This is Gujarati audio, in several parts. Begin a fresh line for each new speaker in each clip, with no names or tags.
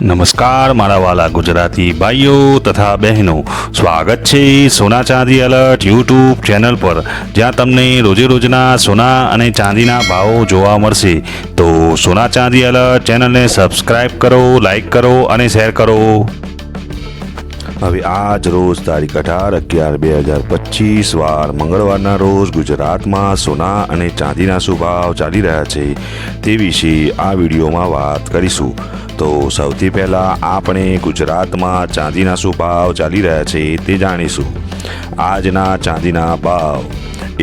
નમસ્કાર, મારા વાલા ગુજરાતી ભાઈઓ તથા બહેનો. સ્વાગત છે સોના ચાંદી એલર્ટ યુટ્યુબ ચેનલ પર. જ્યાં તમને રોજે રોજના સોના અને ચાંદીના ભાવો જોવા મળશે. તો સોના ચાંદી એલર્ટ ચેનલને સબસ્ક્રાઈબ કરો લાઈક કરો અને શેર કરો. હવે આજ રોજ તારીખ અઢાર અગિયાર બે હજાર પચીસ વાર મંગળવારના રોજ ગુજરાતમાં સોના અને ચાંદીના શું ભાવ ચાલી રહ્યા છે તે વિશે આ વિડીયોમાં વાત કરીશું. તો સૌથી પહેલાં આપણે ગુજરાતમાં ચાંદીના શું ભાવ ચાલી રહ્યા છે તે જાણીશું. આજના ચાંદીના ભાવ.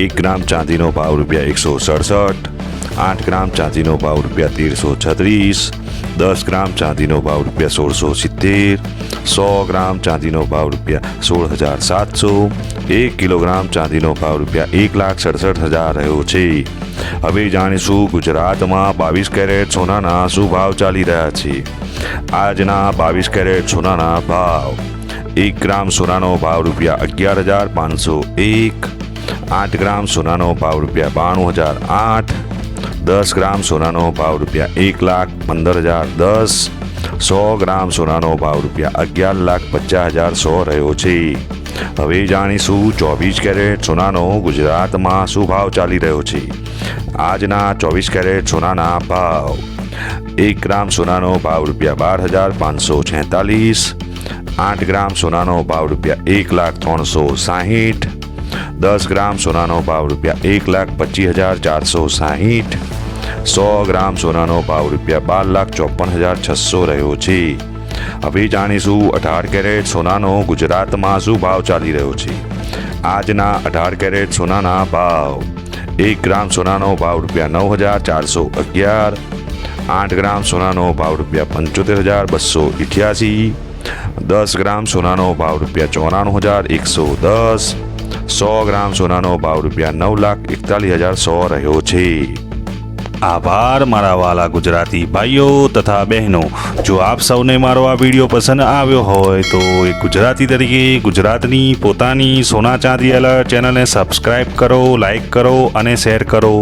એક ગ્રામ ચાંદીનો ભાવ રૂપિયા એકસો સડસઠ આઠ ગ્રામ ચાંદીનો ભાવ રૂપિયા તેરસો છત્રીસ, દસ ગ્રામ ચાંદીનો ભાવ રૂપિયા સોળસો સિત્તેર, સો ગ્રામ ચાંદીનો ભાવ રૂપિયા સોળ હજાર સાતસો, એક કિલોગ્રામ ચાંદીનો ભાવ રૂપિયા એક લાખ સડસઠ હજાર રહ્યો છે. હવે જાણીશું ગુજરાતમાં બાવીસ કેરેટ સોનાના શું ભાવ ચાલી રહ્યા છે. આજના બાવીસ કેરેટ સોનાના ભાવ. એક ગ્રામ સોનાનો ભાવ રૂપિયા અગિયાર હજાર પાંચસો એક, આઠ ગ્રામ સોનાનો ભાવ રૂપિયા બાણું હજાર આઠ દસ ગ્રામ સોનાનો ભાવ રૂપિયા એક લાખ પંદર હજાર દસ, સો ગ્રામ સોનાનો ભાવ રૂપિયા અગિયાર લાખ પચાસ હજાર સો રહ્યો છે. હવે જાણીશું ચોવીસ કેરેટ સોનાનો ગુજરાતમાં શું ભાવ ચાલી રહ્યો છે. આજના ચોવીસ કેરેટ સોનાના ભાવ. એક ગ્રામ સોનાનો ભાવ રૂપિયા બાર હજાર પાંચસો છેતાલીસ, આઠ ગ્રામ સોનાનો ભાવ રૂપિયા એક લાખ ત્રણસો સાહીઠ દસ ગ્રામ સોનાનો ભાવ રૂપિયા એક લાખ પચીસ હજાર ચારસો સાહીઠ સો ગ્રામ સોનાનો ભાવ રૂપિયા બાર લાખ ચોપન હજાર છસો રહ્યો છે હવે જાણીશું અઢાર કેરેટ સોનાનો ગુજરાતમાં શું ભાવ ચાલી રહ્યો છે આજના અઢાર કેરેટ સોનાના ભાવ એક ગ્રામ સોનાનો ભાવ રૂપિયા નવ હજાર ચારસો અગિયાર આઠ ગ્રામ સોનાનો ભાવ રૂપિયા પંચોતેર હજાર બસો ઇઠ્યાસી દસ ગ્રામ સોનાનો ભાવ રૂપિયા ચોરાણું હજાર એકસો દસ સો ગ્રામ સોનાનો ભાવ રૂપિયા નવ લાખ એકતાલીસ હજાર સો રહ્યો છે. આભાર મારા વાલા ગુજરાતી ભાઈઓ તથા બહેનો. જો આપ સૌને મારો આ વીડિયો પસંદ આવ્યો હોય તો એક ગુજરાતી તરીકે ગુજરાતની પોતાની સોના ચાંદી અલર્ટ ચેનલને સબસ્ક્રાઈબ કરો લાઈક કરો અને શેર કરો.